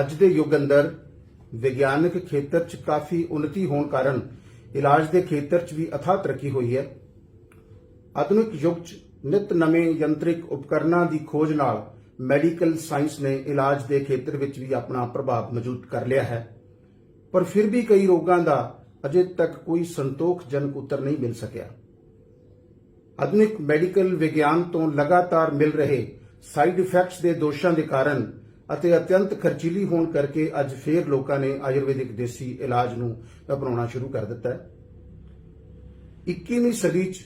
ਅੱਜ ਦੇ ਯੁੱਗ ਅੰਦਰ ਵਿਗਿਆਨਕ ਖੇਤਰ 'ਚ ਕਾਫੀ ਉન્નਤੀ ਹੋਣ ਕਾਰਨ ਇਲਾਜ ਦੇ ਖੇਤਰ 'ਚ ਵੀ ਅਥਾਹ ਤਰੱਕੀ ਹੋਈ ਹੈ। ਆਧੁਨਿਕ ਯੁੱਗ 'ਚ ਨਿਤ ਨਵੇਂ ਯੰਤਰਿਕ ਉਪਕਰਨਾਂ ਦੀ ਖੋਜ ਨਾਲ ਮੈਡੀਕਲ ਸਾਇੰਸ ਨੇ ਇਲਾਜ ਦੇ ਖੇਤਰ ਵਿੱਚ ਵੀ ਆਪਣਾ ਪ੍ਰਭਾਵ ਮੌਜੂਦ ਕਰ ਲਿਆ ਹੈ। ਪਰ ਫਿਰ ਵੀ ਕਈ ਰੋਗਾਂ ਦਾ ਅਜੇ ਤੱਕ ਕੋਈ ਸੰਤੋਖਜਨਕ ਉੱਤਰ ਨਹੀਂ ਮਿਲ ਸਕਿਆ। ਆਧੁਨਿਕ ਮੈਡੀਕਲ ਵਿਗਿਆਨ ਤੋਂ ਲਗਾਤਾਰ ਮਿਲ ਰਹੇ ਸਾਈਡ ਇਫੈਕਟਸ ਦੇ ਦੋਸ਼ਾਂ ਦੇ ਕਾਰਨ ਅਤੇ ਅਤਿਅੰਤ ਖਰਚੀਲੀ ਹੋਣ ਕਰਕੇ ਅੱਜ ਫੇਰ ਲੋਕਾਂ ਨੇ ਆਯੁਰਵੈਦਿਕ ਦੇਸੀ ਇਲਾਜ ਨੂੰ ਅਪਣਾਉਣਾ ਸ਼ੁਰੂ ਕਰ ਦਿੱਤਾ ਹੈ। 21ਵੀਂ ਸਦੀ 'ਚ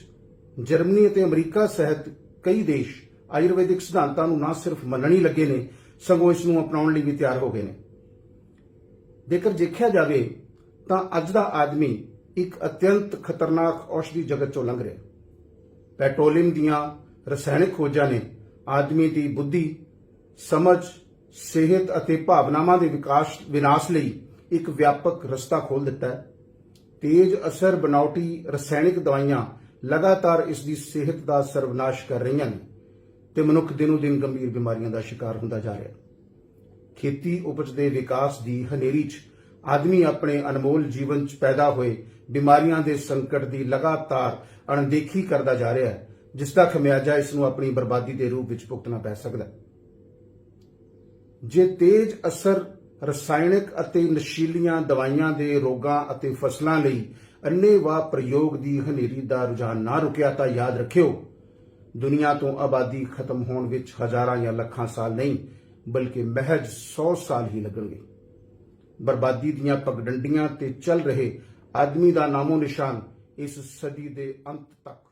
ਜਰਮਨੀ ਅਤੇ ਅਮਰੀਕਾ ਸਹਿਤ ਕਈ ਦੇਸ਼ ਆਯੁਰਵੈਦਿਕ ਸਿਧਾਂਤਾਂ ਨੂੰ ਨਾ ਸਿਰਫ ਮੰਨਣ ਹੀ ਲੱਗੇ ਨੇ, ਸਗੋਂ ਇਸ ਨੂੰ ਅਪਣਾਉਣ ਲਈ ਵੀ ਤਿਆਰ ਹੋ ਗਏ ਨੇ। ਜੇਕਰ ਦੇਖਿਆ ਜਾਵੇ, ਤਾਂ ਅੱਜ ਦਾ ਆਦਮੀ ਇੱਕ ਅਤਿਅੰਤ ਖਤਰਨਾਕ ਔਸ਼ਧੀ ਜਗਤ ਚੋਂ ਲੰਘ ਰਿਹਾ ਪੈਟਰੋਲੀਅਮ ਦੀਆਂ ਰਸਾਇਣਿਕ ਖੋਜਾਂ ਨੇ ਆਦਮੀ ਦੀ ਬੁੱਧੀ, ਸਮਝ ਸਿਹਤ ਅਤੇ ਭਾਵਨਾਵਾਂ ਦੇ ਵਿਕਾਸ, ਵਿਨਾਸ਼ ਲਈ ਇੱਕ ਵਿਆਪਕ ਰਸਤਾ ਖੋਲ੍ਹ ਦਿੱਤਾ ਹੈ। ਤੇਜ਼ ਅਸਰ ਬਨਾਵਟੀ ਰਸਾਇਣਿਕ ਦਵਾਈਆਂ ਲਗਾਤਾਰ ਇਸ ਦੀ ਸਿਹਤ ਦਾ ਸਰਵਨਾਸ਼ ਕਰ ਰਹੀਆਂ ਨੇ ਤੇ ਮਨੁੱਖ ਦਿਨੋ ਦਿਨ ਗੰਭੀਰ ਬਿਮਾਰੀਆਂ ਦਾ ਸ਼ਿਕਾਰ ਹੁੰਦਾ ਜਾ ਰਿਹਾ ਖੇਤੀ ਉਪਜ ਦੇ ਵਿਕਾਸ ਦੀ ਹਨੇਰੀ 'ਚ ਆਦਮੀ ਆਪਣੇ ਅਨਮੋਲ ਜੀਵਨ 'ਚ ਪੈਦਾ ਹੋਏ ਬਿਮਾਰੀਆਂ ਦੇ ਸੰਕਟ ਦੀ ਲਗਾਤਾਰ ਅਣਦੇਖੀ ਕਰਦਾ ਜਾ ਰਿਹਾ ਹੈ, ਜਿਸ ਦਾ ਖਮਿਆਜਾ ਇਸ ਨੂੰ ਆਪਣੀ ਬਰਬਾਦੀ ਦੇ ਰੂਪ ਵਿੱਚ ਭੁਗਤਣਾ ਪੈ ਸਕਦਾ ਹੈ। ਜੇ ਤੇਜ਼ ਅਸਰ ਰਸਾਇਣਿਕ ਅਤੇ ਨਸ਼ੀਲੀਆਂ ਦਵਾਈਆਂ ਦੇ ਰੋਗਾਂ ਅਤੇ ਫਸਲਾਂ ਲਈ ਅੰਨ੍ਹੇਵਾਹ ਪ੍ਰਯੋਗ ਦੀ ਹਨੇਰੀ ਦਾ ਰੁਝਾਨ ਨਾ ਰੁਕਿਆ ਤਾਂ ਯਾਦ ਰੱਖਿਓ, ਦੁਨੀਆ ਤੋਂ ਆਬਾਦੀ ਖਤਮ ਹੋਣ ਵਿੱਚ ਹਜ਼ਾਰਾਂ ਜਾਂ ਲੱਖਾਂ ਸਾਲ ਨਹੀਂ, ਬਲਕਿ ਮਹਿਜ 100 ਸਾਲ ਹੀ ਲੱਗਣਗੇ। ਬਰਬਾਦੀ ਦੀਆਂ ਪਗਡੰਡੀਆਂ ਤੇ ਚੱਲ ਰਹੇ ਆਦਮੀ ਦਾ ਨਾਮੋ ਨਿਸ਼ਾਨ ਇਸ ਸਦੀ ਦੇ ਅੰਤ ਤੱਕ